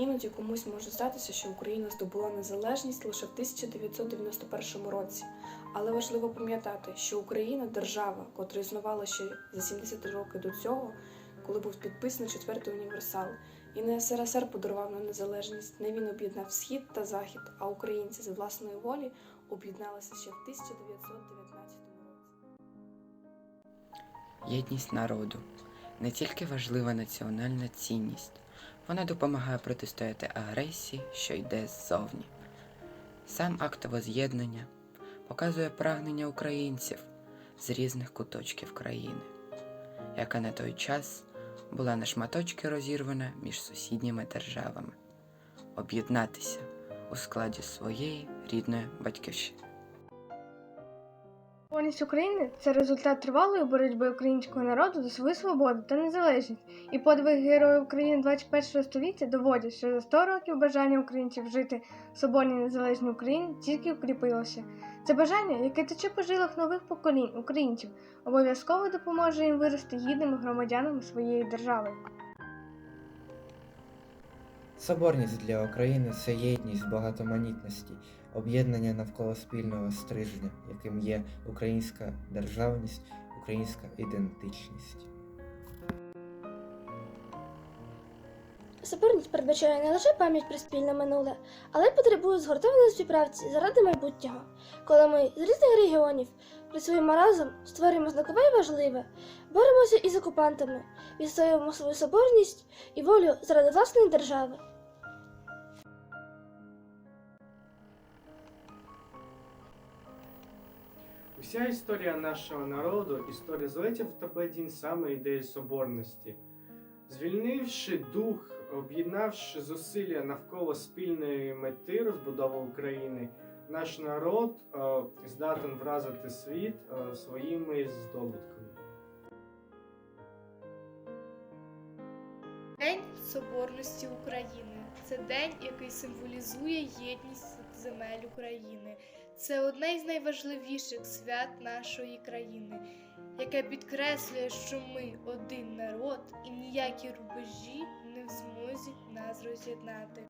Іноді комусь може здатися, що Україна здобула незалежність лише в 1991 році. Але важливо пам'ятати, що Україна держава, котра існувала ще за 70 років до цього, коли був підписаний четвертий універсал. І не СРСР подарував нам незалежність, не він об'єднав схід та захід, а українці з власної волі об'єдналися ще в 1919 році. Єдність народу не тільки важлива національна цінність, вона допомагає протистояти агресії, що йде ззовні. Сам акт воз'єднання показує прагнення українців з різних куточків країни, яка на той час була на шматочки розірвана між сусідніми державами, об'єднатися у складі своєї рідної батьківщини. Повність України це результат тривалої боротьби українського народу за свою свободу та незалежність, і подвиг героїв України 21 століття доводять, що за 100 років бажання українців жити в свободній незалежній Україні тільки укріпилося. Це бажання, яке тече по жилах нових поколінь українців, обов'язково допоможе їм вирости гідними громадянами своєї держави. Соборність для України це єдність багатоманітності, об'єднання навколо спільного стрижня, яким є українська державність, українська ідентичність. Соборність передбачає не лише пам'ять про спільне минуле, але й потребує згуртованої співпраці заради майбутнього, коли ми з різних регіонів працюємо разом, створюємо знакове і важливе, боремося із окупантами, відстоюємо свою соборність і волю заради власної держави. Уся історія нашого народу, історія злетів в тебе саме ідеї соборності. Звільнивши дух, об'єднавши зусилля навколо спільної мети розбудови України, наш народ е, здатен вразити світ е, своїми здобутками. День Соборності України це день, який символізує єдність земель України. Це одне із найважливіших свят нашої країни, яке підкреслює, що ми один народ і ніякі рубежі не в змозі нас роз'єднати.